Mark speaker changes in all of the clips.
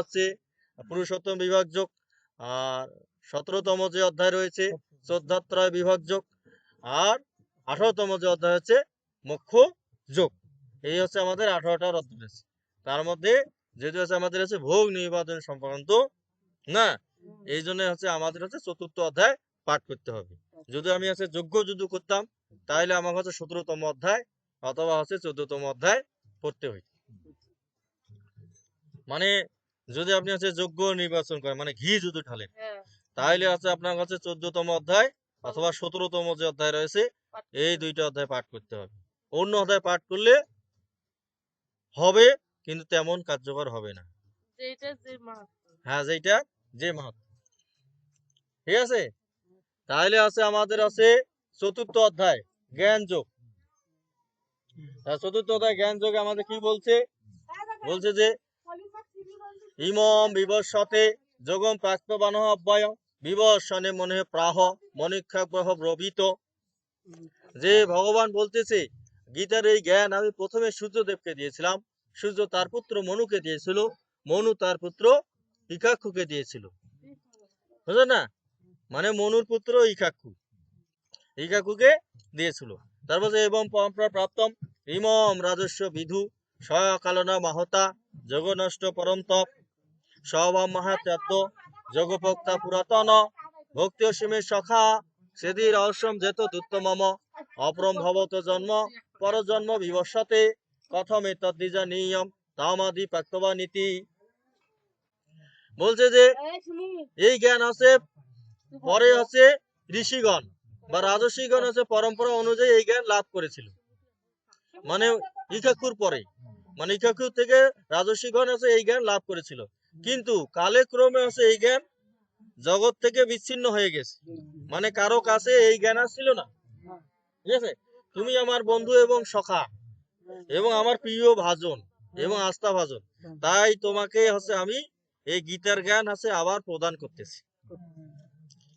Speaker 1: হচ্ছে পুরুষোত্তম বিভাগ যোগ, আর সতেরোতম যে অধ্যায় রয়েছে শ্রদ্ধাত্রয় বিভাগ যোগ, আর আঠারোতম যে অধ্যায় হচ্ছে মুখ্য যোগ। এই হচ্ছে আমাদের আঠারোটার অধ্যায় রয়েছে। তার মধ্যে যেহেতু হচ্ছে আমাদের হচ্ছে ভোগ নির্বাচন সংক্রান্ত, না? এই জন্য হচ্ছে আমাদের হচ্ছে চতুর্থ অধ্যায় পাঠ করতে হবে। যদি আমি হচ্ছে যোগ্য যদি করতাম, তাহলে আমার হচ্ছে সতেরোতম অধ্যায় অথবা হচ্ছে চোদ্দতম অধ্যায় পড়তে হইত। মানে যদি আপনি হচ্ছে যোগ্য নির্বাচন করেন মানে ঘি যদি ঢালেন
Speaker 2: হ্যাঁ।
Speaker 1: তাহলে হচ্ছে আপনার কাছে চোদ্দতম অধ্যায় অথবা সতেরোতম যে অধ্যায় রয়েছে এই দুইটা অধ্যায় পাঠ করতে হবে। অন্য অধ্যায় পাঠ করলে হবে কিন্তু তেমন কার্যকর হবে না। হ্যাঁ যেটা যে মাহাত্ম ঠিক আছে? তাহলে আছে আমাদের আছে চতুর্থ অধ্যায় জ্ঞান যোগ। চতুর্থ অধ্যায় জ্ঞান যোগে আমাদের কি বলছে? বলছে যে ইমম বিবর্ষতে যোগম প্রাক্তবান অব্যয়। বিবর্ষণে মনে প্রাহ, মনিক্ষাগ্রহ প্রভৃত যে ভগবান বলতেছে, গীতার এই জ্ঞান আমি প্রথমে সূর্যদেবকে দিয়েছিলাম। সূর্য তার পুত্র মনুকে দিয়েছিল, মনু তার পুত্র ইকাক্ষুকে দিয়েছিল। বুঝলেন না? মানে মনুর পুত্র ইকাক্ষু ইকাক্ষুকে দিয়েছিল। তারপর এবং পরম্পরা প্রাপ্তম, ইমম রাজস্ব বিধু সয়কালনা মাহতা, যোগনষ্ট পরম তপ স্বভাব মহাত্যাত্ম যোগভোক্তা পুরাতন। ভক্তি অসীমে সখা সেদি রহস্যম যেত দুত্তমম। অপরম ভবত জন্ম, পরজন্ম বিবর্ষতে কথমে তদ্বিজা নিয়ম তামাদি প্রাক্তবা নীতি বলছে যে, এই জ্ঞান আছে, পরে আছে ঋষিগণ বা রাজস্বীগণ আছে, পরম্পরা অনুযায়ী এই জ্ঞান লাভ করেছিল। মানে ইকাকুর পরে মানে ইকাকুর থেকে রাজস্বীগণ আছে, এই জ্ঞান লাভ করেছিল। কিন্তু কালে ক্রমে আছে এই জ্ঞান জগৎ থেকে বিচ্ছিন্ন হয়ে গেছে। মানে কারও কাছে এই জ্ঞান আর ছিল না। ঠিক আছে? তুমি আমার বন্ধু এবং সখা এবং আমার প্রিয় ভাজন এবং আস্থা ভাজন। তাই তোমাকে হচ্ছে আমি এই গীতার জ্ঞান আছে আবার প্রদান করতেছি।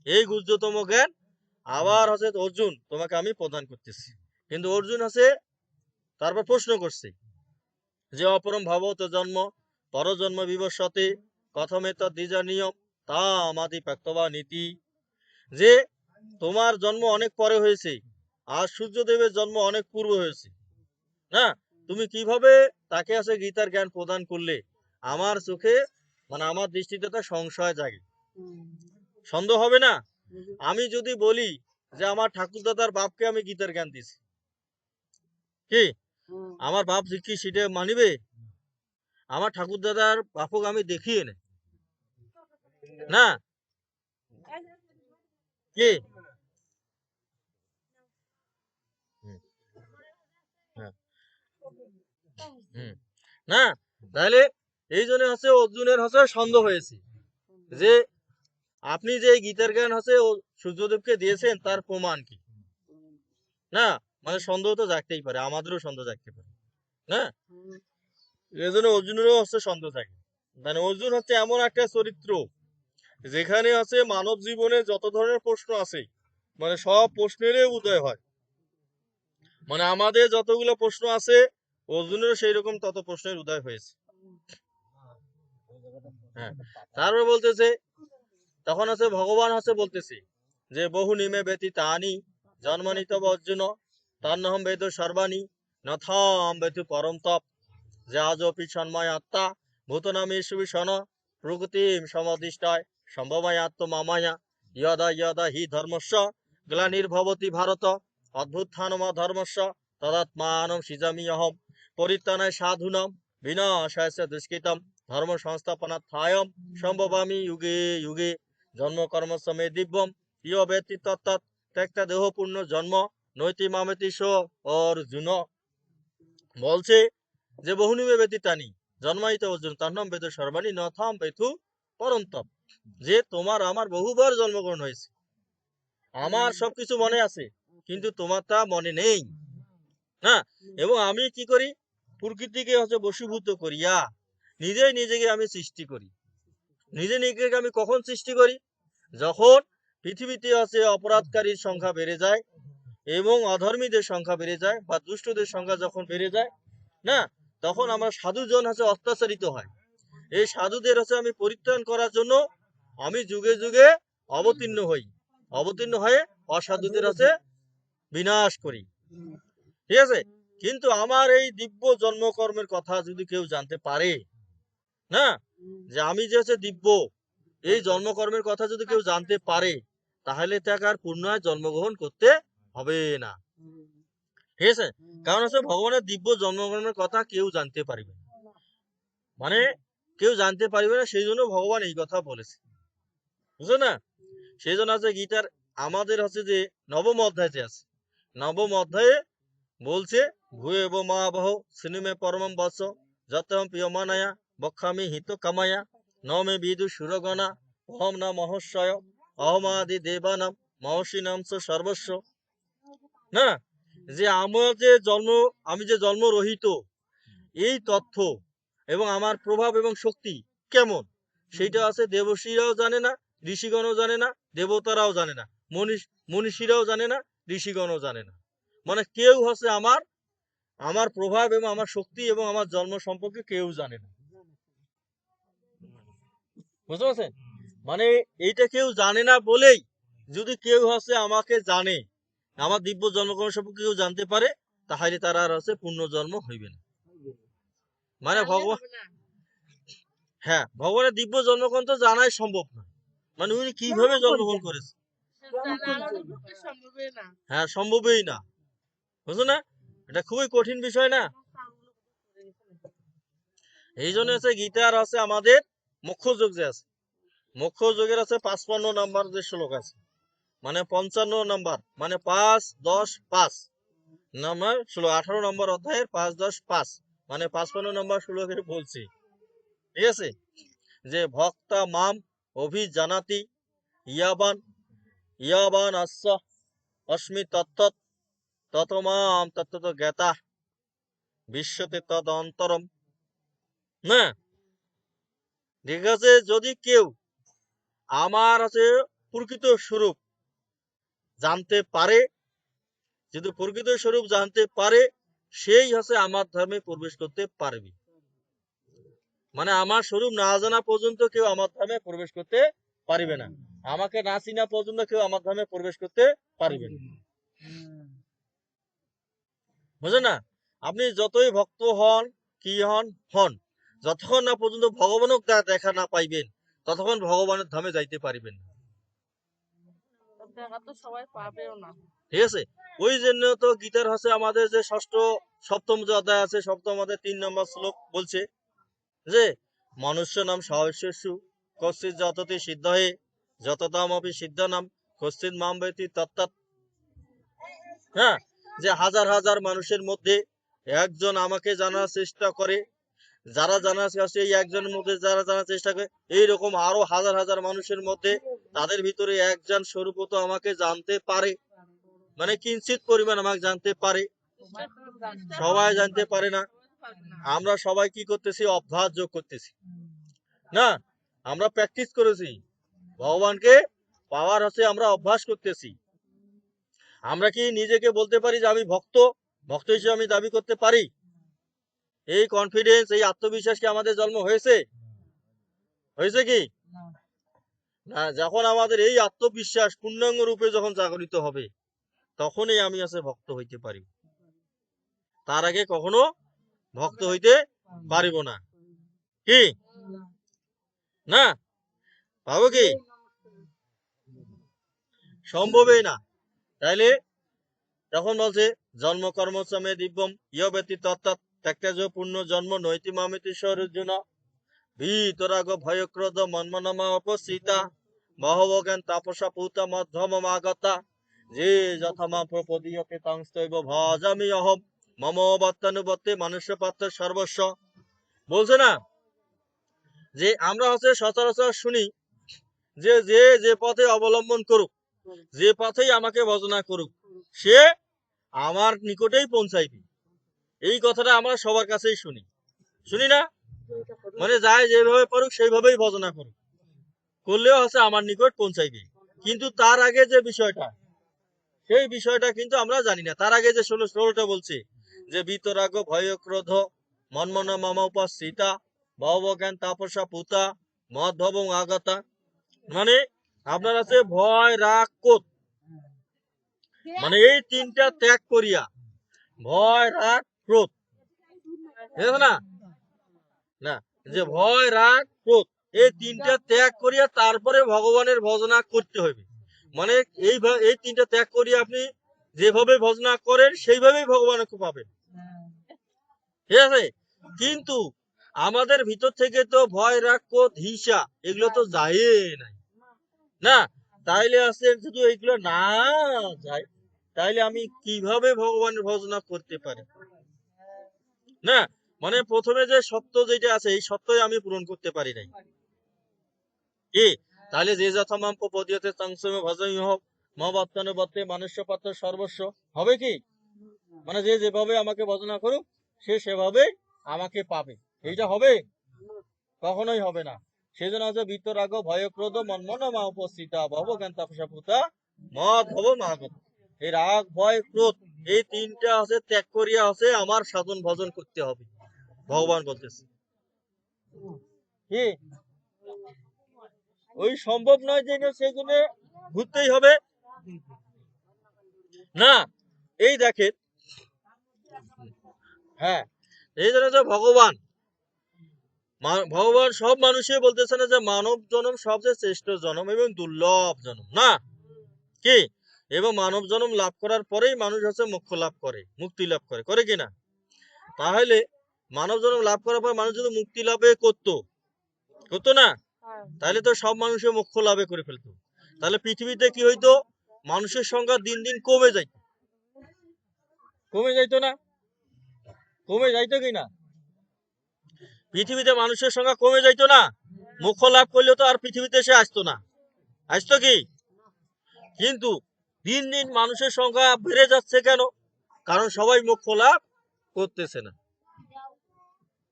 Speaker 1: এই গুজ্জতম জ্ঞান আবার হচ্ছে অর্জুন তোমাকে আমি প্রদান করতেছি। কিন্তু অর্জুন আছে তারপর প্রশ্ন করছে যে, অপরম ভাবত জন্ম পরজন্ম বিবশতে কথমে নিয়ম তা আমাদি প্রাক্তবা নীতি। যে তোমার জন্ম অনেক পরে হয়েছে, আর সূর্যদেবের জন্ম অনেক পূর্ব হয়েছে। না, তুমি কীভাবে তাকে আছে গীতার জ্ঞান প্রদান করলে? আমার চোখে মানে আমার দৃষ্টিতে তো সংশয় জাগে। সন্দেহ হবে না? আমি যদি বলি যে আমার ঠাকুরদাদার বাপকে আমি গীতার জ্ঞান দিছি কি? আমার বাপ কি সেটা মানিবে? আমার ঠাকুরদাদার বাপক আমি দেখিয়ে নে। না। কি। হ্যাঁ। না, তাহলে এই জন্য হচ্ছে অর্জুনের হচ্ছে সন্দেহ হয়েছে যে আপনি যে গীতার জ্ঞান হচ্ছে সূর্যদেবকে দিয়েছেন তার প্রমাণ কি? না মানে সন্দেহ তো জাগতেই পারে, আমাদেরও সন্দেহ জাগতে পারে। না? এই জন্য অর্জুনেরও হচ্ছে সন্দেহ থাকে। মানে অর্জুন হচ্ছে এমন একটা চরিত্র, যেখানে আছে মানব জীবনে যত ধরনের প্রশ্ন আছে মানে সব প্রশ্নেরই উদয় হয়। মানে আমাদের যতগুলো প্রশ্ন আছে, অর্জুনেরও সেই রকম তত প্রশ্নের উদয় হয়েছে। হ্যাঁ তারপর বলতেছে, তখন আছে ভগবান হচ্ছে বলতেছে যে, বহু নিমে ব্যতি তানি জন্মনিত অর্জুন, তন্নহম বেদ সর্বাণী, নথম বেতু পরম তপ। যে আজপি সন্ময় আত্মা, ভূতনামে সুবিষণ, প্রকৃতিম সমদিষ্টায় সম্ভবায় আত্ম মামায়া ইয়দা ইয়দা হি ধর্মস্য গ্লানির্ভবতি ভারত, অদ্ভুত্থানম ধর্মস্য তদাত্মানম সিজামি অহম পরিত্রাণায় সাধুনম, বিনাশায় দুষ্কৃতম ধর্ম সংস্থাপনার্থায়ম সম্ভবামি যুগে যুগে জন্ম কর্ম সমে দিব্যম, ইয় ব্যক্তি তত্তৎ ত্যক্তা দেহপূর্ণ জন্ম নৈতি মামেতি সো অর্জুন। বলছে যে বহুনিমে ব্যতীতানি জন্মাইতে অর্জুন, তার নাম বেদ সর্বাণী নথাম পেথু পরন্তপ যে তোমার আমার বহুবার জন্মগ্রহণ হয়েছে। আমার সবকিছু মনে আছে, কিন্তু তোমার তা মনে নেই। না, এবং আমি কি করি? প্রকৃতিকে হচ্ছে বশীভূত করিয়া নিজেই নিজেকে আমি সৃষ্টি করি। নিজে নিজেকে আমি কখন সৃষ্টি করি? যখন পৃথিবীতে আছে অপরাধকারীর সংখ্যা বেড়ে যায় এবং অধর্মীদের সংখ্যা বেড়ে যায় বা দুষ্টদের সংখ্যা যখন বেড়ে যায়, না তখন আমরা সাধুজন হচ্ছে অত্যাচারিত হয়। এই সাধুদের হচ্ছে আমি পরিত্রাণ করার জন্য আমি যুগে যুগে অবতীর্ণ হই। অবতীর্ণ হয়ে অসাধুদের হচ্ছে বিনাশ করি। ঠিক আছে? কিন্তু আমার এই দিব্য জন্মকর্মের কথা যদি কেউ জানতে পারে, না? যে আমি যে হচ্ছে দিব্য, এই জন্মকর্মের কথা যদি কেউ জানতে পারে, তাহলে তাকে আর পুনরায় জন্মগ্রহণ করতে হবে না। ঠিক আছে? কারণ হচ্ছে ভগবানের দিব্য জন্মকর্মের কথা কেউ জানতে পারবে মানে কেউ জানতে পারবে না সেই জন্য ভগবান এই কথা বলেছে। বুঝলো না? সেই জন্য আছে গীতার আমাদের হচ্ছে যে নবম অধ্যায়তে আছে। নবম অধ্যায়ে বলছে ভূয়ে এব মহাবহ সিনেমে পরমম বৎস যতম প্রিয়মানায়া বক্ষামি হিত কামায়া ন মে বিদু সুরগণা অহম না মহস্বয় অহমাদি দেবানাম মহর্ষি নাম সর্বস্ব। না? যে আমার যে জন্ম, আমি যে জন্ম রহিত এই তথ্য এবং আমার প্রভাব এবং শক্তি কেমন? সেইটা আছে দেবশ্রীরাও জানে না, ঋষিগণও জানে না, দেবতারাও জানে না, মনীষ, মনীষীরাও জানে না, ঋষিগণও জানে না। মানে কেউ হচ্ছে আমার আমার প্রভাব এবং আমার শক্তি এবং আমার জন্ম সম্পর্কে কেউ জানে না। বুঝতে পারছেন? মানে এইটা কেউ জানে না বলেই যদি কেউ হচ্ছে আমাকে জানে আমার দিব্য জন্মকর্ম সম্পর্কে কেউ জানতে পারে তাহলে তার আর হচ্ছে পূর্ণ জন্ম হইবে না। মানে ভগবান হ্যাঁ ভগবানের দিব্য জন্মকর্ম তো জানাই সম্ভব না। মানে উনি কীভাবে জন্মগ্রহণ করেছে? হ্যাঁ সম্ভবই না। বুঝলো না? এটা খুবই কঠিন বিষয় না? এই জন্য হচ্ছে গীতার আছে আমাদের মুখ্য যোগ যে আছে। মুখ্য যোগের আছে পাঁচপান্ন নাম্বার যে শ্লোক আছে। মানে পঞ্চান্ন নাম্বার মানে পাঁচ দশ পাঁচ। নাম্বার ষোলো, আঠারো নম্বর অধ্যায়ের পাঁচ দশ পাঁচ মানে পাঁচপান্ন নম্বর শ্লোকে বলছি। ঠিক আছে? যে ভক্তা মাম অভি অভিজানাতি ইয়াবান ইয়াবান আস্য অস্মি তত্তৎ ততমাম তত্ত্বত জ্ঞাতা, বিশ্বতে তদ অন্তরম। না? ঠিক আছে? যদি কেউ আমার আছে প্রকৃত স্বরূপ জানতে পারে, যদি প্রকৃত স্বরূপ জানতে পারে, সেই হচ্ছে আমার ধর্মে প্রবেশ করতে পারবে। মানে আমার স্বরূপ না জানা পর্যন্ত কেউ আমার ধর্মে প্রবেশ করতে পারবে না। আমাকে না চিনা পর্যন্ত কেউ আমার ধর্মে প্রবেশ করতে পারবে না। বুঝলেন না? আপনি যতই ভক্ত হন, কি হন হন, যতক্ষণ না পর্যন্ত ভগবানক দে- দেখা না পাইবেন, ততক্ষণ ভগবানের ধামে যাইতে পারিবেন না।
Speaker 2: দেখা তো সবাই পাবেও না।
Speaker 1: ঠিক আছে? ওই জন্য তো গীতার আমাদের যে ষষ্ঠ, সপ্তম যে অধ্যায় আছে, সপ্তম তিন নম্বর শ্লোক বলছে যে মনুষ্য নাম সহস্যু সিদ্ধ অপি সিদ্ধ নাম কশ্চিৎ মাম বেতি তত্তাৎ হ্যাঁ? যে হাজার হাজার মানুষের মধ্যে একজন আমাকে জানার চেষ্টা করে যারা জানার চেষ্টা এই একজনের মধ্যে যারা জানার চেষ্টা করে, এইরকম আরও হাজার হাজার মানুষের মধ্যে তাদের ভিতরে একজন স্বরূপত আমাকে জানতে পারে। মানে কিঞ্চিত পরিমাণ আমাকে জানতে পারে। সবাই জানতে পারে না। আমরা সবাই কি করতেছি? অভ্যাস যোগ করতেছি। না, আমরা প্র্যাকটিস করেছি। ভগবানকে পাওয়ার হচ্ছে আমরা অভ্যাস করতেছি। আমরা কি নিজেকে বলতে পারি যে আমি ভক্ত? ভক্ত হিসেবে আমি দাবি করতে পারি? এই কনফিডেন্স এই আত্মবিশ্বাস কি আমাদের জন্ম হয়েছে? হয়েছে কি? না। যখন আমাদের এই আত্মবিশ্বাস পূর্ণাঙ্গ রূপে যখন জাগরিত হবে তখনই আমি আছে ভক্ত হইতে পারি। তার আগে কখনো ভক্ত হইতে পারিব না। কি? না? পাবো কি? সম্ভবই না। তাইলে তখন বলছে জন্ম কর্ম সমে দিব্যম ইয় ব্যতি তত্ত্বাৎ ত্যাক্তাজ পূর্ণ জন্ম নৈতি মামিতি স্বরুজুন ভীতরাগ ভয়ক্রোধ মন্মনমা অপসিতা। বহব জ্ঞান তাপসা পুতা মধ্যমমাগতা যে যথামা প্রপদীয়তে তংস্তৈব ভজামি অহম। মম বত্তানুবত্তে মানুষ্য পাত্র সর্বস্ব। বলছে না? যে আমরা হচ্ছে সচরাচর শুনি যে যে যে পথে অবলম্বন করুক, যে পথেই আমাকে ভজনা করুক, সে আমার নিকটেই পৌঁছাইবে। এই কথাটা আমরা সবার কাছেই শুনি। শুনি না? মানে যায় যেভাবে পারুক সেইভাবেই ভজনা করুক। করলেও হচ্ছে আমার নিকট পৌঁছাইবে কিন্তু তার আগে যে বিষয়টা সেই বিষয়টা কিন্তু আমরা জানি না। তার আগে যে ষোলো ষোলোটা বলছে যে বিতরাগ ভয় ক্রোধ মনমনা মামা উপস্থিতা ভব জ্ঞান তাপসা পুতা মদ ভবং আগতা। মানে আপনার আছে ভয় রাগ কোপ মানে এই তিনটা ত্যাগ করিয়া ভয় রাগ ক্রোধ। না? না। যে ভয়, রাগ, ক্রোধ, এই তিনটা ত্যাগ করিয়া তারপরে ভগবানের ভজনা করতে হবে মানে এই এই তিনটা ত্যাগ করিয়া আপনি যেভাবে ভজনা করেন, সেইভাবেই ভগবানকে পাবেন। ঠিক আছে? কিন্তু আমাদের ভিতর থেকে তো ভয়, রাগ, ক্রোধ, হিংসা, এগুলো তো যায় নাই। না? তাইলে আছে শুধু এগুলো না যায়। তাইলে আমি কীভাবে ভগবানের ভজনা করতে পারি? না মানে প্রথমে যে সত্য যেটা আছে, এই সত্যই আমি পূরণ করতে পারি নাই। কি? তাহলে যে যথামাম পদিয়তে সংসমে ভজনই হোক মহাবাত্তানে বত্তে মানুষ্য পাত্র সর্বস্ব। হবে কি? মানে যে যেভাবে আমাকে ভজনা করুক, সে সেভাবে আমাকে পাবে। এইটা হবে? কখনোই হবে না। সেই জন্য আছে বিতরাগ ভয় ক্রোধ মন্মন মা উপস্থিতা, ভব জ্ঞান তাপসা পুতা মদ ভব মাগত এই রাগ, ভয়, ক্রোধ এই তিনটা আছে, ত্যাগ করিয়া আছে, আমার সাধন ভজন করতে হবে। ভগবান বলতেছে। ওই সম্ভব নয় যে সেজন্য ঘুরতেই হবে। না, এই দেখেন। হ্যাঁ এই জন্য যে ভগবান ভগবান সব মানুষই বলতেছে না যে মানব জনম সবচেয়ে শ্রেষ্ঠ জনম এবং দুর্লভ জন্ম। না, কি? এবং মানব জন্ম লাভ করার পরেই মানুষ হচ্ছে মোক্ষ লাভ করে মুক্তি লাভ করে করে কিনা তাহলে মানব জন্ম লাভ করার পর মানুষ যদি মুক্তি লাভে করতো করতো না? তাহলে তো সব মানুষের মোক্ষ লাভে করে ফেলতো। তাহলে পৃথিবীতে কি হইতো? মানুষের সংখ্যা দিন দিন কমে যাইত। কমে যাইতো না? কমে যাইতো কি না? পৃথিবীতে মানুষের সংখ্যা কমে যাইতো না? মোক্ষ লাভ করলেও তো আর পৃথিবীতে সে আসতো না। আসতো কি? কিন্তু দিন দিন মানুষের সংখ্যা বেড়ে যাচ্ছে কেন? কারণ সবাই মোক্ষ লাভ করতেছে না।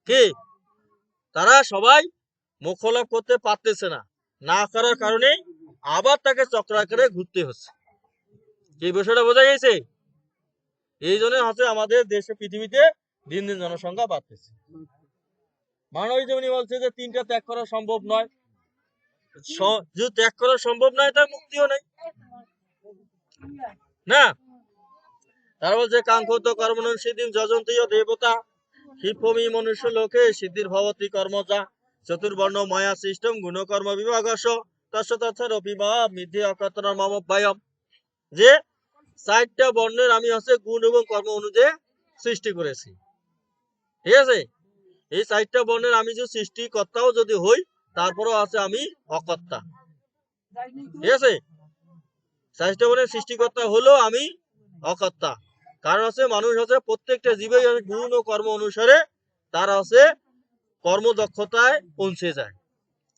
Speaker 1: কি? তারা সবাই মোক্ষ লাভ করতে পারতেছে না। না করার কারণে আবার তাকে চক্রাকারে ঘুরতে হচ্ছে। এই বিষয়টা বোঝা গেছে? এই জন্য হচ্ছে আমাদের দেশে, পৃথিবীতে দিন দিন জনসংখ্যা বাড়তেছে। মানব যেমনি বলছে যে তিনটা ত্যাগ করা সম্ভব নয়। যদি ত্যাগ করা সম্ভব নয় তার মুক্তিও নেই। না? তার বলছে কাঙ্ক্ষত সিদ্ধিম দেবতা, হিপমি মনুষ্য লোকে সিদ্ধির ভবতী কর্মজা, চতুর্বর্ণ মায়া সিস্টেম গুণকর্ম ভয়ম যে বর্ণের আমি হচ্ছে গুণ এবং কর্ম অনুযায়ী সৃষ্টি করেছি। ঠিক আছে? এই চারটা বর্ণের আমি যে সৃষ্টিকর্তাও যদি হই, তারপরেও আছে আমি অকর্তা। ঠিক আছে? বর্ণের সৃষ্টিকর্তা হলো আমি অকর্তা। কারণ হচ্ছে মানুষ হচ্ছে প্রত্যেকটা হচ্ছে গুণ ও কর্ম অনুসারে তার হচ্ছে কর্মদক্ষতায় পৌঁছে যায়।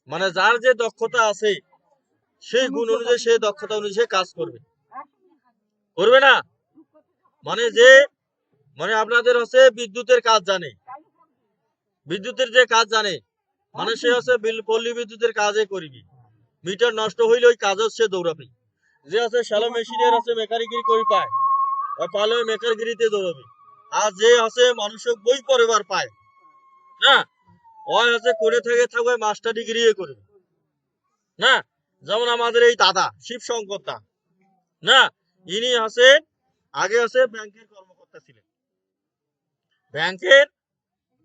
Speaker 1: মানে যার যে দক্ষতা আছে, সেই গুণ অনুযায়ী সেই দক্ষতা অনুযায়ী কাজ করবে। করবে না? মানে যে মানে আপনাদের হচ্ছে বিদ্যুতের কাজ জানে। বিদ্যুতের যে কাজ জানে মানে সে হচ্ছে পল্লী বিদ্যুতের কাজে করবি মিটার নষ্ট হইলে ওই কাজও সে দৌড়াবে। যে আছে শ্যালো মেশিনের আছে মেকানিকিরি করি পায়? ওই পালে মেকারগিরিতে দৌড়াবে। আর যে আছে মানুষের বই পড়েবার পায়। না? ওই হচ্ছে করে থেকে থাকবে মাস্টার ডিগ্রি করবে না? যেমন আমাদের এই দাদা শিব শঙ্কর না? ইনি আছে, আগে আছে ব্যাংকের কর্মকর্তা ছিলেন। ব্যাংকের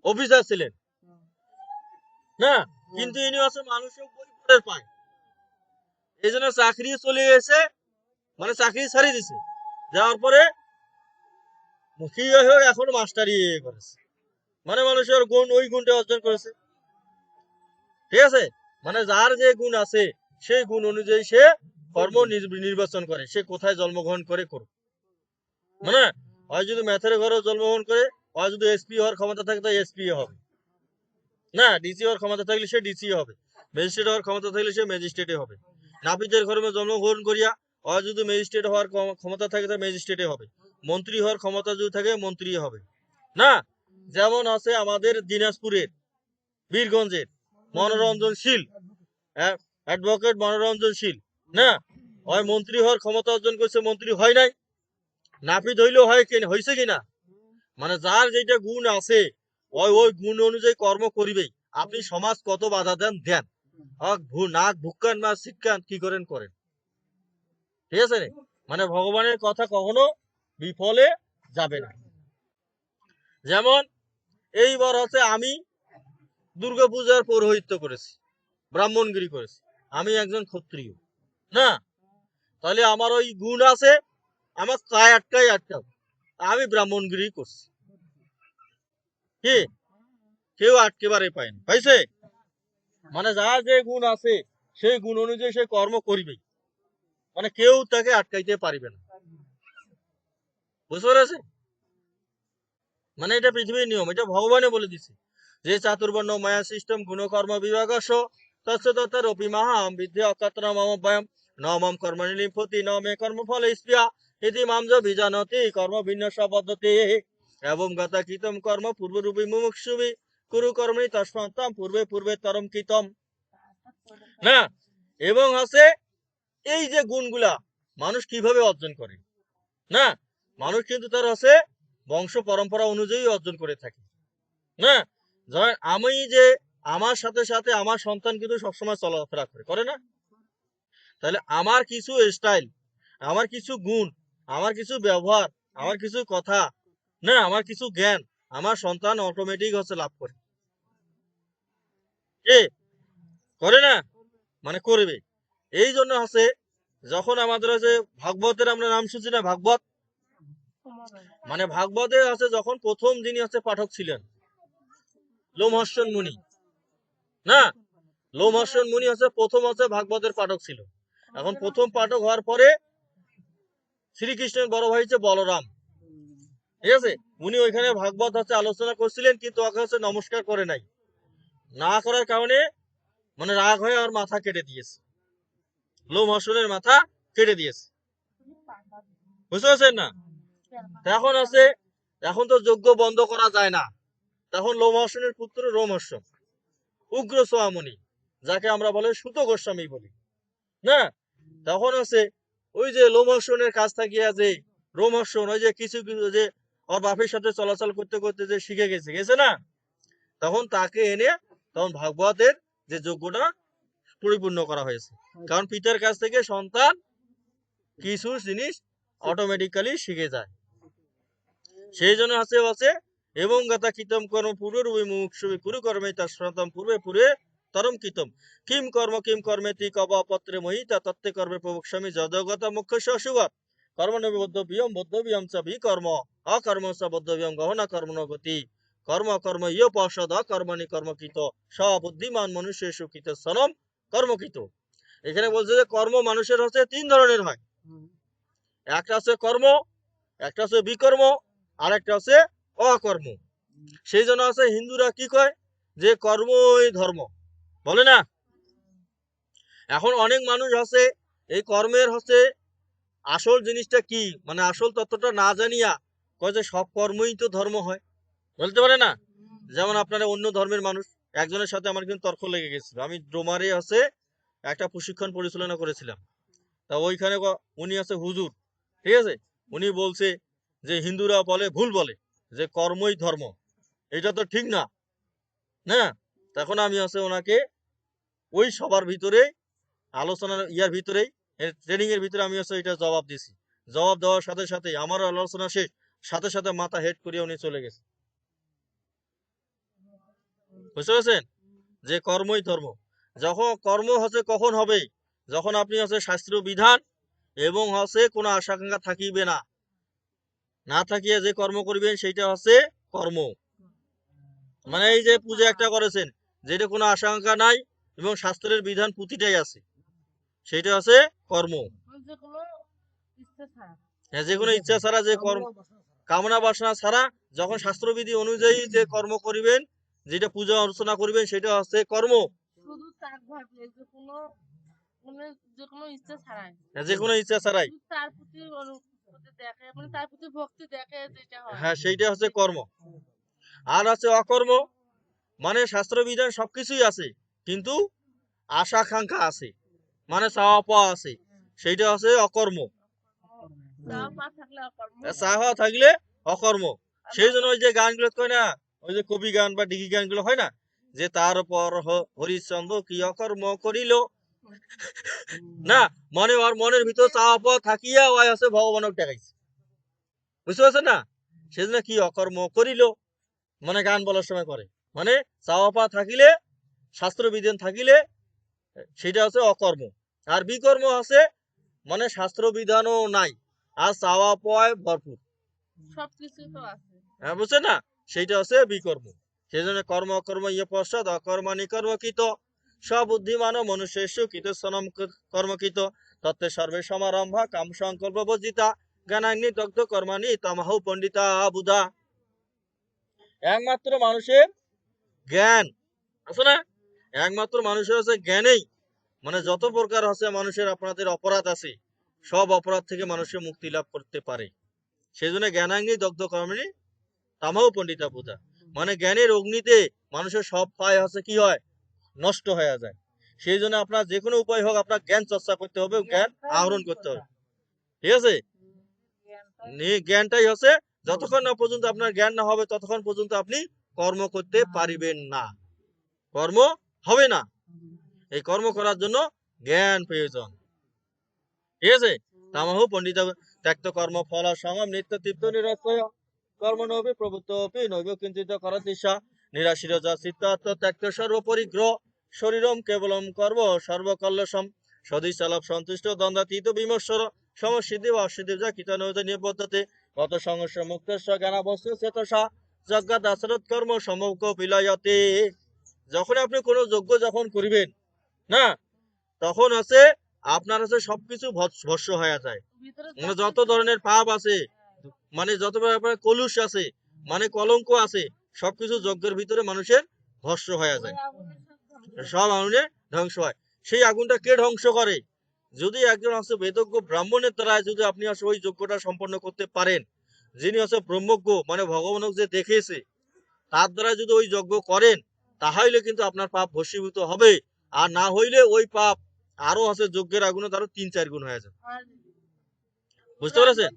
Speaker 1: অফিসার ছিলেন। না? কিন্তু ইনি আছে মানুষের বই পড়ে পায়। এই জন্য চাকরি চলে গেছে মানে চাকরি ছাড়ি দিছে। যাওয়ার পরে হয়ে এখন মাস্টারি করেছে। মানে মানুষের গুণ ওই গুণটা অর্জন করেছে। ঠিক আছে? মানে যার যে গুণ আছে, সেই গুণ অনুযায়ী সে কর্ম নির্বাচন করে, সে কোথায় জন্মগ্রহণ করে করুক। মানে হয় যদি ম্যাথের ঘরে জন্মগ্রহণ করে, হয় যদি এসপি হওয়ার ক্ষমতা থাকে, তাই এসপি হবে। না ডিসি হওয়ার ক্ষমতা থাকলে সে ডিসি হবে। ম্যাজিস্ট্রেট হওয়ার ক্ষমতা থাকলে সে ম্যাজিস্ট্রেটে হবে। নাপিতের ঘরে জন্মগ্রহণ করিয়া হয় যদি ম্যাজিস্ট্রেট হওয়ার ক্ষমতা থাকে তাই ম্যাজিস্ট্রেটে হবে। মন্ত্রী হওয়ার ক্ষমতা যদি থাকে মন্ত্রী হবে। না, যেমন আছে আমাদের দিনাজপুরের, বীরগঞ্জের মনোরঞ্জনশীল অ্যাডভোকেট মনোরঞ্জনশীল। না, হয় মন্ত্রী হওয়ার ক্ষমতা অর্জন করছে, মন্ত্রী হয় নাই। নাপিত হইলেও হয় কি হয়েছে কিনা? মানে যার যেটা গুণ আছে, ওই ওই গুণ অনুযায়ী কর্ম করিবেই। আপনি সমাজ কত বাধা দেন দেন। নাক, ভুক্কান না শিক্ষান কি করেন করেন। ঠিক আছে মানে ভগবানের কথা কখনো বিফলে যাবে না। যেমন, এইবার হচ্ছে আমি দুর্গাপূজার পৌরোহিত্য করেছি, ব্রাহ্মণগিরি করেছি। আমি একজন ক্ষত্রিয়, না? তাহলে আমার ওই গুণ আছে, আমার কায় আটকাই আটকাও। আমি ব্রাহ্মণগিরি করছি। কি? কেউ আটকেবারে পায়নি পাইছে? মানে যার যে গুণ আছে, সেই গুণ অনুযায়ী সে কর্ম করিবে মানে কেউ তাকে আটকাইতে পারিবে না। বুঝতে পেরেছে মানে এটা পৃথিবীর নিয়ম, এটা ভগবানে বলে দিছে। যে চাতুর্বর্ণ মায়া সিস্টেম গুণকর্ম বিভাগস কর্ম পদ্ধতি। এবং গতা কৃতম কর্ম পূর্বরূপী মুমুক্ষুবি। কুরু কর্মণি পূর্বে পূর্বে তরম কৃতম। না। এবং আছে এই যে গুণগুলা মানুষ কীভাবে অর্জন করে? না মানুষ কিন্তু তার আছে বংশ পরম্পরা অনুযায়ী অর্জন করে থাকে। না ধরেন আমি যে আমার সাথে সাথে আমার সন্তান কিন্তু সবসময় চলাফেরা করে করে না? তাহলে আমার কিছু স্টাইল আমার কিছু গুণ আমার কিছু ব্যবহার আমার কিছু কথা না আমার কিছু জ্ঞান আমার সন্তান অটোমেটিক হচ্ছে লাভ করে। এ করে না? মানে করবে। এই জন্য আছে যখন আমাদের আছে ভাগবতের আমরা নাম শুনছি না ভাগবত? মানে ভাগবতে আছে যখন প্রথম যিনি হচ্ছে পাঠক ছিলেন, লোমহর্ষণ মুনি। না? লোমহর্ষণ মুনি হচ্ছে প্রথম হচ্ছে ভাগবতের পাঠক ছিল। এখন প্রথম পাঠক হওয়ার পরে শ্রীকৃষ্ণের বড় ভাই হচ্ছে বলরাম। ঠিক আছে? উনি ওইখানে ভাগবত হচ্ছে আলোচনা করছিলেন, কিন্তু ওকে হচ্ছে নমস্কার করে নাই। না করার কারণে মানে রাগ হয়ে আর মাথা কেটে দিয়েছে। লোমহর্ষণের মাথা কেটে দিয়েছে। বুঝতে পারছেন না? এখন আছে, এখন তো যজ্ঞ বন্ধ করা যায় না। তখন লোমহর্ষণের পুত্র রোমহর্ষণ উগ্র সোয়ামণি, যাকে আমরা বলে সুত গোস্বামী বলি। না? তখন আছে, ওই যে লোমহর্ষণের কাছ থাকিয়া যে রোমহর্ষণ ওই যে কিছু কিছু যে ওর বাপের সাথে চলাচল করতে করতে যে শিখে গেছে গেছে না? তখন তাকে এনে তখন ভাগবতের যে যোগ্যটা পরিপূর্ণ করা হয়েছে। কারণ পিতার কাছ থেকে সন্তান কিছু জিনিস অটোমেটিক্যালি শিখে যায়। সেই জন্য আছে আছে এবং গাতা কিতম কর্ম পূর্ব রূপে মুমুক্ষুবি কুরু কর্মে তার সনাতন পূর্বে পূর্বে তরম কিতম। কিম কর্ম কিম কর্মে তি কব পত্রে মহিতা তত্ত্বে কর্মে প্রবক্ষ্যামি যদগত মুখ্য সুগত। কর্ম নবি বদ্ধ বিয়ম বদ্ধ বিয়ম চ বি কর্ম অকর্ম চ বদ্ধ বিয়ম, গহনা কর্ম গতি। কর্ম কর্ম ইয় পর্ষদ অকর্মণি কর্মকৃত স বুদ্ধিমান মনুষ্য সুখিত সনম কর্মকৃত। এখানে বলছে যে কর্ম মানুষের হচ্ছে তিন ধরনের হয়। একটা হচ্ছে কর্ম, একটা হচ্ছে বিকর্ম আর একটা হচ্ছে অকর্ম। সেই জন্য আছে হিন্দুরা কি কয়? যে কর্মই ধর্ম। বলে না? এখন অনেক মানুষ আছে, এই কর্মের হচ্ছে আসল জিনিসটা কি? মানে আসল তত্ত্বটা না জানিয়া কয় যে সব কর্মই তো ধর্ম হয়। বলতে পারে না? যেমন আপনারা অন্য ধর্মের মানুষ, একজনের সাথে আমার কিন্তু তর্ক লেগে গেছিল। আমি ডোমারে আছে একটা প্রশিক্ষণ পরিচালনা করেছিলাম। তা ওইখানে উনি আছে হুজুর, ঠিক আছে? উনি বলছে যে হিন্দুরা বলে, ভুল বলে, যে কর্মই ধর্ম। এটা তো ঠিক না না? তখন আমি আছে ওনাকে ওই সবার ভিতরে আলোচনার ইয়ার ভিতরেই ট্রেনিং এর ভিতরে আমি হচ্ছে এটা জবাব দিছি জবাব দেওয়ার সাথে সাথে আমার আলোচনা শেষ। সাথে সাথে মাথা হেড করিয়ে উনি চলে গেছে। বুঝতে পারছেন? যে কর্মই ধর্ম। যখন কর্ম হচ্ছে কখন হবে যখন আপনি হচ্ছে শাস্ত্রীয় বিধান এবং হচ্ছে কোনো আশাকাঙ্ক্ষা থাকিবে না। না থাকিয়ে যে কর্ম করিবেন সেইটা হচ্ছে কর্ম। মানে এই যে পূজা একটা করেছেন যেটা কোনো আশঙ্কা নাই এবং শাস্ত্রের বিধান প্রতিটাই আছে সেটা হচ্ছে কর্ম। হ্যাঁ, যে কোনো ইচ্ছা ছাড়া যে কর্ম কামনা বাসনা ছাড়া যখন শাস্ত্রবিধি অনুযায়ী যে কর্ম করিবেন যেটা পূজা অর্চনা করিবেন সেটা হচ্ছে কর্ম।
Speaker 2: শুধু তার ভাবে যে কোনো মানে যে কোনো ইচ্ছে ছাড়াই।
Speaker 1: হ্যাঁ, যে কোনো ইচ্ছা ছাড়াই।
Speaker 2: তার প্রতি দেখে মানে তার প্রতি ভক্তি দেখে যেটা হয়।
Speaker 1: হ্যাঁ সেইটা হচ্ছে কর্ম। আর আছে অকর্ম মানে শাস্ত্রবিধান সবকিছুই আছে কিন্তু আশা আকাঙ্ক্ষা আছে মানে চাওয়া পাওয়া আছে সেইটা হচ্ছে অকর্ম।
Speaker 2: চাওয়া থাকলে অকর্ম।
Speaker 1: চাওয়া থাকলে অকর্ম। সেই জন্য ওই যে গানগুলো কয় না ওই যে কবি গান বা ডিগি গানগুলো হয় না? যে তার উপর হরিশ্চন্দ্র কি অকর্ম করিল? না মনে ওর মনের ভিতর পাওয়া থাকিয়া ওই আছে ভগবানক দেখাইছে বুঝতে পারছেন না? সেজন্য কি অকর্ম করিল? মানে গান বলার সময় করে। মানে চাওয়া থাকিলে শাস্ত্র বিধান থাকিলে সেটা হচ্ছে অকর্ম। আর বিকর্ম আছে মানে শাস্ত্র বিধানও নাই। আর চাওয়া পয় ভরপুর।
Speaker 2: সবকিছু তো আছে।
Speaker 1: হ্যাঁ বুঝছেন না? সেইটা হচ্ছে বিকর্ম। সেই জন্য কর্ম অকর্ম ইয়ে পশ্চাৎ অকর্মানি কর্মকৃত সবুদ্ধিমান মনুষ্যেষু কৃত সনম কর্মকৃত। তত্ত্বে সর্বে সমারম্ভা, কাম সংকল্প বর্জিতা, জ্ঞানাগ্নি দগ্ধ কর্মানি তামাহু পণ্ডিতা বুধা। একমাত্র মানুষের জ্ঞান। আছে না? একমাত্র মানুষের হচ্ছে জ্ঞানেই। মানে যত প্রকার আছে মানুষের আপনাদের অপরাধ আছে, সব অপরাধ থেকে মানুষের মুক্তি লাভ করতে পারে। সেই জন্য জ্ঞানাগ্নি দগ্ধ কর্মিনী তামাও পণ্ডিতা পূজা। মানে জ্ঞানের অগ্নিতে মানুষের সব পায় হচ্ছে কি হয়? নষ্ট হয়ে যায়। সেই জন্য আপনার যে কোনো উপায় হোক আপনার জ্ঞান চর্চা করতে হবে জ্ঞান আহরণ করতে হবে। ঠিক আছে? জ্ঞানটাই হচ্ছে যতক্ষণ না পর্যন্ত আপনার জ্ঞান না হবে ততক্ষণ পর্যন্ত আপনি কর্ম করতে পারিবেন না। কর্ম হবে না। এই কর্ম করার জন্য জ্ঞান প্রয়োজন। ঠিক আছে? তামাহু পণ্ডিত ত্যক্ত কর্ম ফল সঙ্গম নিত্য তৃপ্ত নিরক্ষয়। কর্ম নবী প্রভুত্ব অপি নৈব কিঞ্চিত করতিসা নিরাশির যা চিত্তাত্ম ত্যক্ত সর্বপরিগ্রহ শরীরম কেবলম কর্ম সর্বকল্লসম। সদিশালাভ সন্তুষ্ট দ্বন্দ্বাতীত বিমর্শর সমসিদ্ধি বা অসিদ্ধি যা কীটানুদ নিবদ্ধতে গত সংঘর্ষ মুক্ত জ্ঞানা বস্তু চেতসা। যজ্ঞা দাসরথ কর্ম সমুখ বিলায়তে যখন আপনি কোনো যজ্ঞ যখন করিবেন না? তখন আছে আপনার আছে সবকিছু ভস্য হয়ে যায়। মানে যত ধরনের পাপ আছে মানে যত ব্যাপারে কলুষ আছে মানে কলঙ্ক আছে, সবকিছু যজ্ঞের ভিতরে মানুষের ভস্য হয়ে যায়। সব আগুনে ধ্বংস হয়। সেই আগুনটা কে ধ্বংস করে? যদি একজন আছে বেদজ্ঞ, ব্রাহ্মণের দ্বারা যদি আপনি আসলে ওই যজ্ঞটা সম্পন্ন করতে পারেন, যিনি হচ্ছে ব্রহ্মজ্ঞ মানে ভগবানক যে দেখেছে তার দ্বারা যদি ওই যজ্ঞ করেন, তাহলে কিন্তু আপনার পাপ ভস্মীভূত হবে। আর না হইলে ওই পাপ আরও আছে যজ্ঞের আগুনে তারও তিন চার গুণ হয়ে যাবে। বুঝতে পেরেছেন?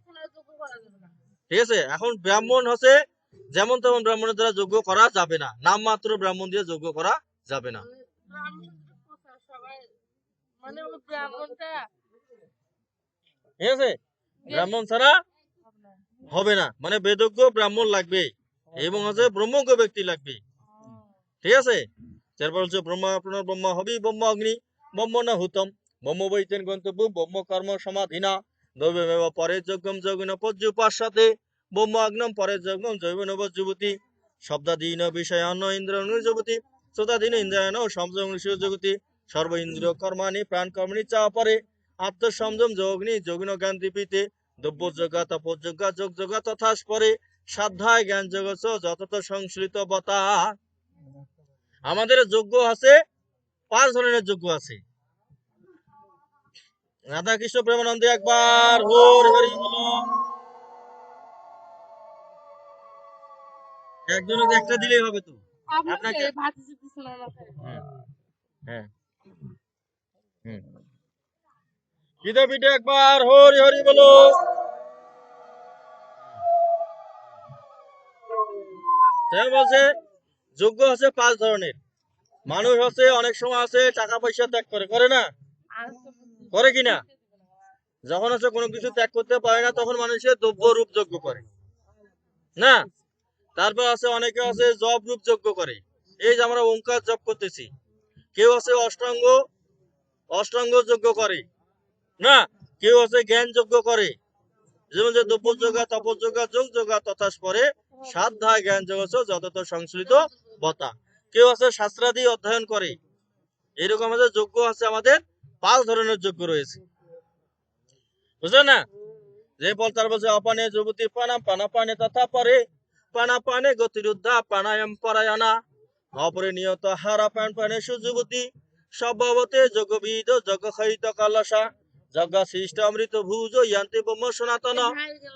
Speaker 1: ঠিক আছে? এখন ব্রাহ্মণ হচ্ছে যেমন তেমন ব্রাহ্মণের দ্বারা যজ্ঞ করা যাবে না। নাম মাত্র ব্রাহ্মণ দিয়ে যজ্ঞ করা যাবে না।
Speaker 2: মানে
Speaker 1: ঠিক আছে? ব্রাহ্মণ ছাড়া হবে না। মানে বেদজ্ঞ ব্রাহ্মণ লাগবে এবং হচ্ছে ব্রহ্মজ্ঞ ব্যক্তি লাগবে। ঠিক আছে? তারপর হচ্ছে ব্রহ্ম আপনার ব্রহ্ম হবি ব্রহ্ম অগ্নি ব্রহ্ম না হুতম। ব্রহ্ম বৈতেন গন্তব্য ব্রহ্ম কর্ম সমাধিনা। দৈবেব পরে যজ্ঞম যজ্ঞন পর্যুপাসাতে ব্রহ্ম অগ্নম পরে যজ্ঞম জৈবন যুবতী শব্দাধীন বিষয়ান্ন ইন্দ্র যুবতী শ্রোতাধীন ইন্দ্রায়ণ সংযম জগতি সর্ব ইন্দ্রিয় কর্মাণি প্রাণ কর্মাণি চা পরে আত্মসংযম যোগনি যোগিন দীপিতে দ্রব্য যোগা তপযোগা যোগ যোগা তথা পরে, সাধ্যায় জ্ঞান জগৎ যতত সংশ্লিত বতা। আমাদের যোগ্য আছে, পাঁচ ধরনের যোগ্য আছে। রাধা কৃষ্ণ প্রেমানন্দ একবার হরি হরি বলো। একজনের একটা দিলেই হবে তো।
Speaker 2: আপনাকে
Speaker 1: হ্যাঁ হুম। পিঠে পিঠে একবার হরি হরি বলো। বলছে যোগ্য হচ্ছে পাঁচ ধরনের। মানুষ হচ্ছে অনেক সময় আছে টাকা পয়সা ত্যাগ করে করে না? করে কিনা? যখন হচ্ছে কোনো কিছু ত্যাগ করতে পারে না, তখন মানুষের দ্রব্য রূপ যজ্ঞ করে। না? তারপর আছে অনেকে আছে জব রূপ যজ্ঞ করে। এই যে আমরা ওঙ্কার জপ করতেছি। কেউ আছে অষ্টাঙ্গ অষ্টাঙ্গ যজ্ঞ করে। না? কেউ আছে জ্ঞান যজ্ঞ করে। যেমন যে দ্রব্যযোগা তপযোগা যোগ যোগা তথা পরে সাধ্যা জ্ঞান জগৎ যতত সংশ্লিত বতা। কেউ আছে শাস্ত্রাদি অধ্যয়ন করে। এরকম আমাদের যোগ্য আছে আমাদের পাঁচ ধরনের যজ্ঞ রয়েছে। বুঝলেন না? যে বল তার বলছে, অপানে যুবতী পানা পানা পানে তথা পরে পানা পানে গতিরুদ্ধা, প্রাণায়াম পরায়ণা। নিয়ত হারা প্রাণ প্রাণে সুযুবতী সববতে যোগবিদ যোগ খৈত কলসা যজ্ঞ সৃষ্ট অমৃত ভুজ ইয়ান্তি ব্রহ্ম সনাতন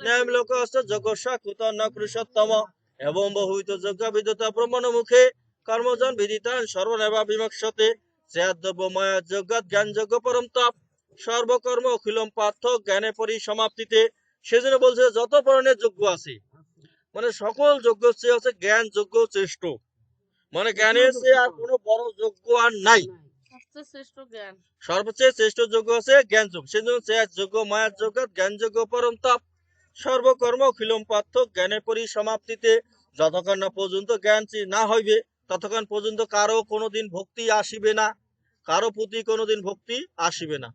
Speaker 1: ন্যায় লোক যজ্ঞসা কুত ন কৃষোত্তম এবং বহুত যজ্ঞ বিদ্যুত ব্রহ্মণ মুখে কর্মজন বিদিতান সর্বনেবা বিমক্ষতে শ্রেয়াদ্রব্যময় যজ্ঞাত জ্ঞান পরম তপ সর্বকর্ম অখিলম পার্থ জ্ঞানে পরিসমাপ্তিতে সেজন্য বলছে যত ধরনের যজ্ঞ আছে মানে সকল চেয়ে হচ্ছে জ্ঞান যজ্ঞ শ্রেষ্ঠ। মানে জ্ঞানের চেয়ে আর কোনো বড় যোগ্য আর নাই।
Speaker 2: সবচেয়ে শ্রেষ্ঠ জ্ঞান।
Speaker 1: সর্বচেয়ে শ্রেষ্ঠ যোগ্য হচ্ছে জ্ঞান যোগ সেজন্য যোগ্য মায়ার জ্ঞান যোগ্য পরম তাপ সর্বকর্ম খিলম পার্থ জ্ঞানের পরিসমাপ্তিতে যতক্ষণ না পর্যন্ত জ্ঞান না হইবে ততক্ষণ পর্যন্ত কারও কোনোদিন ভক্তি আসিবে না, কারও প্রতি কোনোদিন ভক্তি আসিবে না।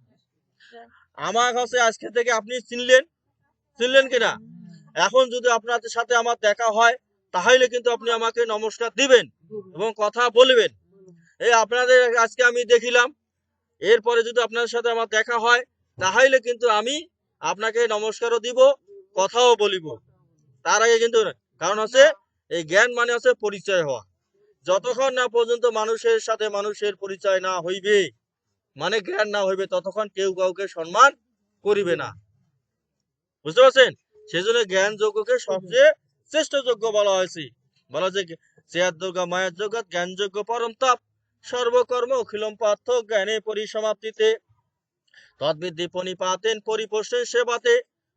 Speaker 1: আমার কাছে আজকে থেকে আপনি চিনলেন চিনলেন কিনা? এখন যদি আপনাদের সাথে আমার দেখা হয়, তাহলে কিন্তু আপনি আমাকে নমস্কার দিবেন এবং কথা বলবেন। এই আপনাদের আজকে আমি দেখিলাম, এরপরে যদি আপনার সাথে আমার দেখা হয়, তাহলে কিন্তু আমি আপনাকে নমস্কারও দিব, কথাও বলিব। তার আগে কিন্তু কারণ হচ্ছে, এই জ্ঞান মানে হচ্ছে পরিচয় হওয়া। যতক্ষণ না পর্যন্ত মানুষের সাথে মানুষের পরিচয় না হইবে মানে জ্ঞান না হইবে, ততক্ষণ কেউ কাউকে সম্মান করিবে না। বুঝতে পারছেন? সেজন্য জ্ঞান যোগ্যকে সবচেয়ে শ্রেষ্ঠ যোগ্য বলা হয়েছে। বলা যে চেয়ার দুর্গা মায়ের জগৎ জ্ঞান যোগ্য পরম তাপ, সর্বকর্ম, অখিলম পার্থ, জ্ঞানে পরিসমাপ্তিতে তদ্বিদ্ধি পনিপাতেন পরিপোষণ সেবাতে,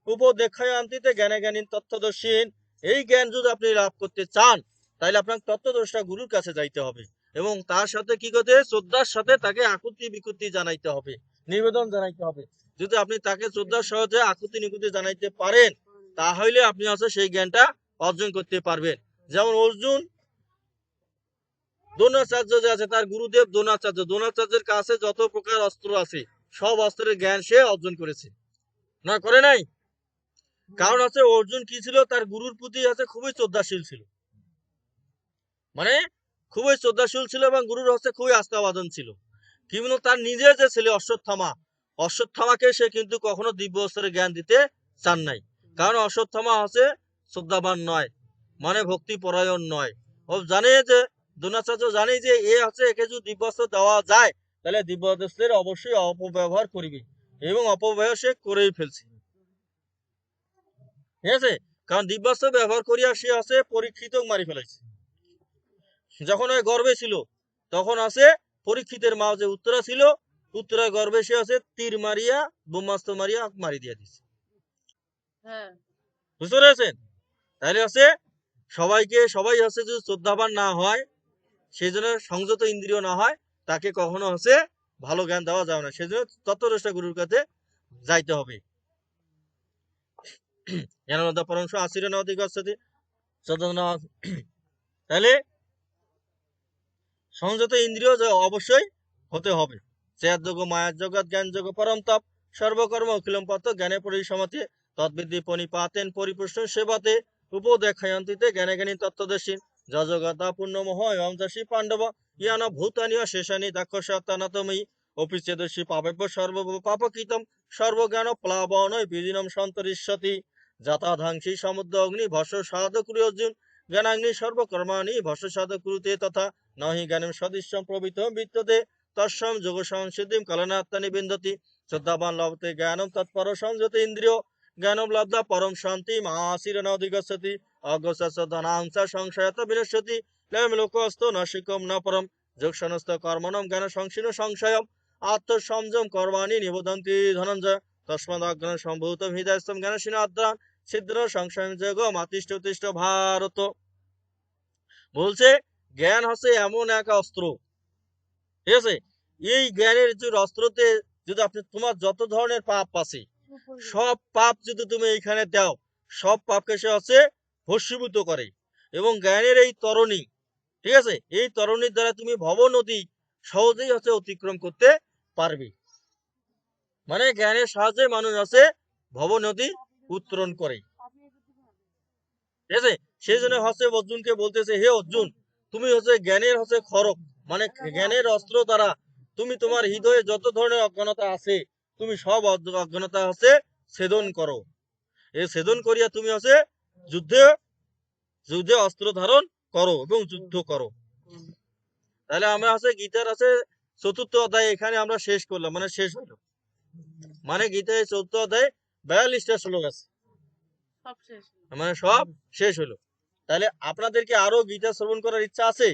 Speaker 1: উপদেক্ষায় আন্তিতে জ্ঞানে জ্ঞানীন তত্ত্বদর্শীন, এই জ্ঞান যদি আপনি লাভ করতে চান। তাহলে আপনার তত্ত্বদর্শা গুরুর কাছে যাইতে হবে এবং তার সাথে কি করতে শ্রদ্ধার সাথে তাকে আকুতি বিকুতি জানাইতে হবে, নিবেদন জানাইতে হবে। যদি আপনি তাকে শ্রদ্ধার সহজে আকুতি নিকুতি জানাইতে পারেন, তাহলে আপনি হচ্ছে সেই জ্ঞানটা অর্জন করতে পারবেন। যেমন অর্জুন, দ্রোণাচার্য যে আছে, তার গুরুদেব দ্রোণাচার্য। দ্রোণাচার্যের কাছে যত প্রকার অস্ত্র আছে, সব অস্ত্রের জ্ঞান সে অর্জন করেছে। না, করে নাই? কারণ আছে অর্জুন কি ছিল? তার গুরুর প্রতি আছে খুবই শ্রদ্ধাশীল ছিল। মানে খুবই শ্রদ্ধাশীল ছিল এবং গুরুর হচ্ছে খুবই আস্থাবাদন ছিল। কিন্তু তার নিজের যে ছেলে অশ্বত্থামা, অশ্বত্থামাকে সে কিন্তু কখনো দিব্য অস্ত্রের জ্ঞান দিতে চান নাই। কারণ অশ্বত্থামা হচ্ছে শ্রদ্ধাবান নয় মানে ভক্তি পরায়ণ নয়। ও জানে যে, দ্রোণাচার্য জানে যে এ হচ্ছে একে যদি দিব্যাস্ত্র দেওয়া যায়, তাহলে দিব্যাস্ত্রের অবশ্যই অপব্যবহার করিবে এবং অপব্যবহার সে করেই ফেলছে। ঠিক আছে? কারণ দিব্যাস্ত্র ব্যবহার করিয়া সে আছে পরীক্ষিত মারি ফেলাইছে। যখন ওই গর্বে ছিল তখন আছে পরীক্ষিতের মা যে উত্তরা ছিল উত্তরার গর্বে সে আছে তীর মারিয়া বোমাস্ত্র মারিয়া মারি দিয়া দিছে।
Speaker 2: হ্যাঁ।
Speaker 1: বুঝতে পেরেছেন? তাহলে আছে সবাইকে সবাই হচ্ছে যদি শ্রদ্ধাবান না হয় সেই জন্য সংযত ইন্দ্রিয় না হয় তাকে কখনো হচ্ছে ভালো জ্ঞান দেওয়া যাবে না। সেই জন্য তত্ত্বদৃষ্টা গুরুর কাছে যাইতে হবে। জ্ঞানবদ্ধ পরমশ আশির নদী গচ্ছতি তাহলে সংযত ইন্দ্রিয় অবশ্যই হতে হবে। চেয়ারযোগ্য মায়ার জগৎ জ্ঞানযোগ্য পরম তপ, সর্বকর্ম অখিলম পত্র জ্ঞানে পরিসমাতে তদ্বিদ্ধি পনিপাতেন, পরিপুষ্ট সেবাতে উপদেখায়ন্তিতে জ্ঞানে জ্ঞানী তত্ত্বদর্শীন যজগতা পূর্ণমোহ এবং দর্শী পাণ্ডব, ইয়ান ভূতানীয় শেষানি দাক্ষসাত্তানাতময়ী অপিচেদর্শী পাপব্য সর্ব পাপকৃতম, সর্বজ্ঞান, প্লাবন বিদিনম সন্তরিষ্যতি যাতাধাংসী সমুদ্র অগ্নি ভস্য সাধকুরি অর্জুন জ্ঞানাগ্নি সর্বকর্মাণি ভস্য সাধকুরুতে তথা নহি জ্ঞানম সদৃশ্যম প্রভৃত বিদ্যতে তস্যম যোগ সংসিদ্ধিম কলনাত্মানি বিন্দতি। শ্রদ্ধাবান লভতে জ্ঞানম তৎপর সংযত ইন্দ্রিয়। জ্ঞানম লব্ধা পরম শান্তি মহাশিরন অধিগচ্ছতি অগস্যধনাংসা সংশয়ত বিনশ্যতি লয়ম লোকস্ত নশিকম ন পরম যোগসনস্থ কর্মণম জ্ঞান সংশীর্ণ সংশয়ম। আত্মসংযম কর্মাণি নিবোধন্তি ধনঞ্জয়। তস্মাদগ্ন সম্ভূত হৃদয়স্তম জ্ঞানশীন আদ্রান সিদ্ধ সংশয় যোগ মাতিষ্ঠ ভারত। বলছে, জ্ঞান হচ্ছে এমন এক অস্ত্র। ঠিক আছে? এই জ্ঞানের যে অস্ত্রতে যদি আপনি তোমার যত ধরনের পাপ আছে, সব পাপ যদি তুমি এইখানে দাও, সব পাপকে সে হচ্ছে ভস্মীভূত করে। এবং জ্ঞানের এই তরণী, ঠিক আছে? এই তরণীর দ্বারা তুমি ভব নদী সহজেই হচ্ছে অতিক্রম করতে পারবে। মানে জ্ঞানের সাহায্যে মানুষ আছে ভব নদী উত্তরণ করে। ঠিক আছে? সেই জন্য হচ্ছে অর্জুনকে বলতেছে হে অর্জুন তুমি হচ্ছে জ্ঞানের হচ্ছে খরক মানে জ্ঞানের অস্ত্র দ্বারা তুমি তোমার হৃদয়ে যত ধরনের অজ্ঞানতা আছে তুমি সব অজ্ঞানতা হচ্ছে ছেদন করো। এই ছেদন করিয়া তুমি হচ্ছে যুদ্ধে যুদ্ধে অস্ত্র ধারণ করো এবং যুদ্ধ করো। তাহলে আমরা আছে গীতার আছে চতুর্থ অধ্যায় এখানে আমরা শেষ করলাম। মানে শেষ হলো মানে গীতায় চতুর্থ অধ্যায় বিয়াল্লিশটা শ্লোক আছে। মানে সব শেষ হলো। তাহলে আপনাদের কি আরও গীতা শ্রবণ করার ইচ্ছা আছে?